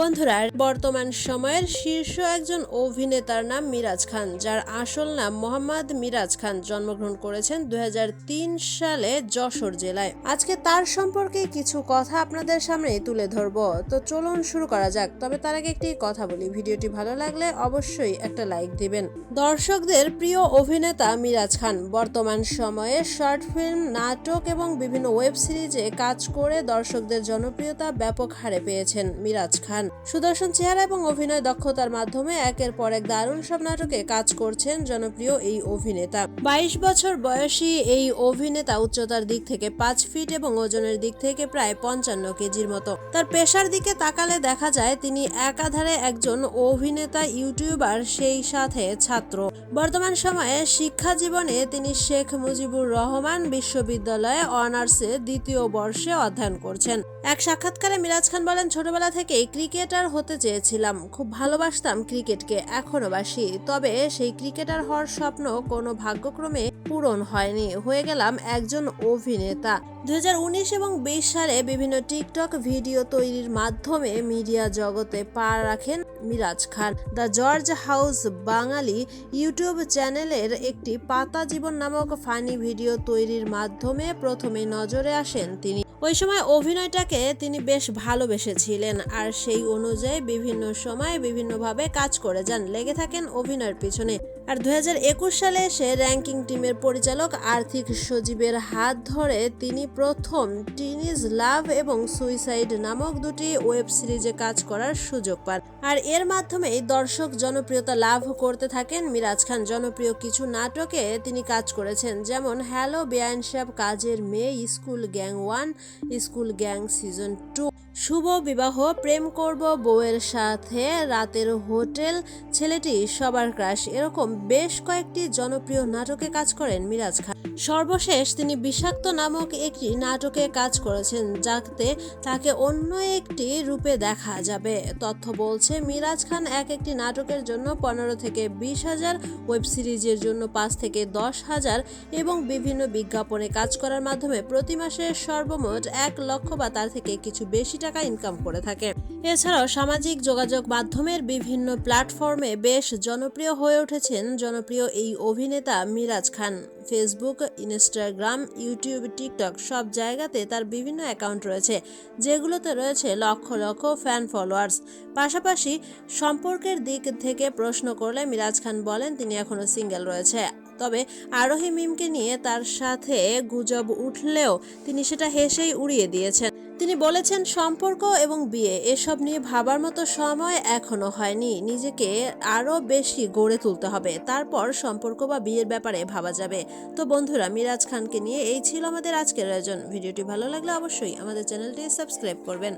বন্ধুরা বর্তমান সময়ের শীর্ষ একজন অভিনেতার নাম মিরাজ খান, যার আসল নাম মোহাম্মদ মিরাজ খান। জন্মগ্রহণ করেছেন দুই হাজার তিন সালে যশোর জেলায়। আজকে তার সম্পর্কে কিছু কথা আপনাদের সামনে তুলে ধরবো। তো চলুন শুরু করা যাক। তবে তার আগে একটি কথা বলি। ভিডিওটি ভালো লাগলে অবশ্যই একটা লাইক দিবেন। দর্শকদের প্রিয় অভিনেতা মিরাজ খান, বর্তমান সময়ে শর্ট ফিল্ম, নাটক এবং বিভিন্ন ওয়েব সিরিজে কাজ করে দর্শকদের জনপ্রিয়তা ব্যাপক হারে পেয়েছেন মিরাজ খান। সুদর্শন চেহারা এবং অভিনয় দক্ষতার মাধ্যমে একের পর এক দারুণ সব নাটকে কাজ করছেন জনপ্রিয় এই অভিনেতা। বাইশ বছর বয়সী এই অভিনেতা উচ্চতার দিক থেকে পাঁচ ফিট এবং ওজনের দিক থেকে প্রায় পঞ্চান্ন কেজির মতো। তার পেশার দিকে তাকালে দেখা যায় তিনি একাধারে একজন অভিনেতা, ইউটিউবার, সেই সাথে ছাত্র। বর্তমান সময়ে শিক্ষা জীবনে তিনি শেখ মুজিবুর রহমান বিশ্ববিদ্যালয়ে অনার্সে দ্বিতীয় বর্ষে অধ্যয়ন করছেন। এক সাক্ষাৎকারে মিরাজ খান বলেন, ছোটবেলা থেকেই ক্রিকেটার হতে চেয়েছিলাম। খুব ভালোবাসতাম ক্রিকেটকে, এখনও বাসি। তবে সেই ক্রিকেটার হওয়ার স্বপ্ন কোনো ভাগ্যক্রমে পূরণ হয়নি। হয়ে গেলাম একজন অভিনেতা। দু হাজার উনিশ এবং বিশ সালে বিভিন্ন টিকটক ভিডিও তৈরির মাধ্যমে মিডিয়া জগতে পা রাখেন Miraj Khan. The George house Bangali YouTube চ্যানেলের একটি পাতা জীবন নামক ফানি ভিডিও তৈরির মাধ্যমে প্রথমে নজরে আসেন তিনি। ওই সময় অভিনয়টাকে তিনি বেশ ভালোবেসেছিলেন আর সেই অনুযায়ী বিভিন্ন সময় বিভিন্নভাবে কাজ করে যান। লেগে থাকেন অভিনয়ের পিছনে। আর দু হাজার একুশ সালে এসে র্যাঙ্কিং টিমের পরিচালক আর্থিক সজীবের হাত ধরে তিনি প্রথম টিনিজ লাভ এবং সুইসাইড নামক দুটি ওয়েব সিরিজে কাজ করার সুযোগ পান। আর এর মাধ্যমেই দর্শক জনপ্রিয়তা লাভ করতে থাকেন। মিরাজ খান জনপ্রিয় কিছু নাটকে তিনি কাজ করেছেন, যেমন হ্যালো বেআইন সাহেব কাজের মেয়ে school gang one school gang season two শুভ বিবাহ প্রেম করব বউয়ের সাথে। রাতের হোটেল ছেলেটি সবার ক্রাশ। এরকম বেশ কয়েকটি জনপ্রিয় নাটকে কাজ করেন মিরাজ খান। সর্বশেষ তিনি বিষাক্ত নামক একটি নাটকে কাজ করেছেন যাতে তাকে অন্য একটি রূপে দেখা যাবে। তথ্য বলছে, মিরাজ খান এক একটি নাটকের জন্য পনেরো থেকে বিশ হাজার, ওয়েব সিরিজের জন্য পাঁচ থেকে দশ হাজার এবং বিভিন্ন বিজ্ঞাপনে কাজ করার মাধ্যমে প্রতি মাসে সর্বমোট এক লক্ষ বা তার থেকে কিছু বেশি টাকা ইনকাম করে থাকে। এছাড়াও সামাজিক যোগাযোগ মাধ্যমের বিভিন্ন প্ল্যাটফর্মে বেশ জনপ্রিয় হয়ে উঠেছেন জনপ্রিয় এই অভিনেতা Miraj Khan. Facebook Instagram YouTube TikTok সব জায়গাতে তার বিভিন্ন অ্যাকাউন্ট রয়েছে, যেগুলোতে রয়েছে লক্ষ লক্ষ ফ্যান ফলোয়ার্স পাশাপাশি সম্পর্কের দিক থেকে প্রশ্ন করলে মিরাজ খান বলেন, তিনি এখনও সিঙ্গেল রয়েছে। তবে আরোহী মিমকে নিয়ে তার সাথে গুজব উঠলেও তিনি সেটা হেসেই উড়িয়ে দিয়েছেন। তিনি বলেছেন, সম্পর্ক এবং বিয়ে এসব নিয়ে ভাবার মতো সময় এখনও হয়নি। নিজেকে আরও বেশি গড়ে তুলতে হবে। তারপর সম্পর্ক বা বিয়ের ব্যাপারে ভাবা যাবে। তো বন্ধুরা, মিরাজ খানকে নিয়ে এই ছিল আমাদের আজকের আয়োজন। ভিডিওটি ভালো লাগলে অবশ্যই আমাদের চ্যানেলটি সাবস্ক্রাইব করবেন।